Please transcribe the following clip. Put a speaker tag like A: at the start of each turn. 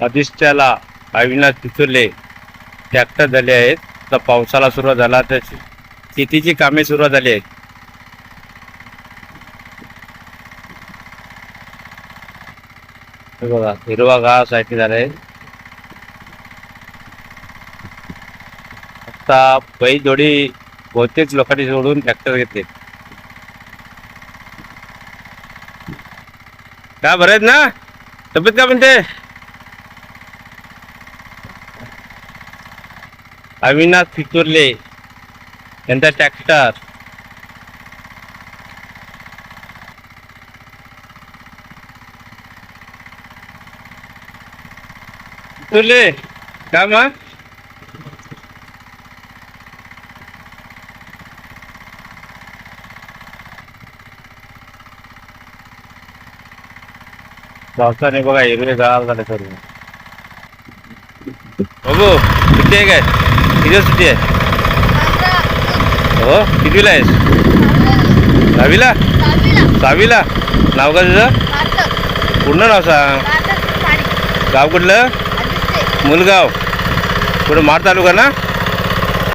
A: अधिष्ठ्याला Avinash पिचुर्ले tractor झाले आहेत. तर पावसाला सुरुवात झाला तर शेतीची कामे सुरुवात झाली आहेत. बघा हिरवा घास आहे झालाय आता बैल जोडी बहुतेक लोकांनी सोडून ट्रॅक्टर घेतले. का बरं आहेत ना? तब्येत का म्हणते? अविनाश फिचुर्ले यांचा ट्रॅक्टर. फिचुर्ले का मग. पावसाने बघा हिरवे गाव झाले सर्व बघू सुट्टी काय? किती सुट्टी आहे. हो कितवीला आहेस? दहावीला? सहावीला नाव का तुझं? पूर्ण नाव सांग. गाव कुठलं? मुलगाव. कुठं माड तालुका ना?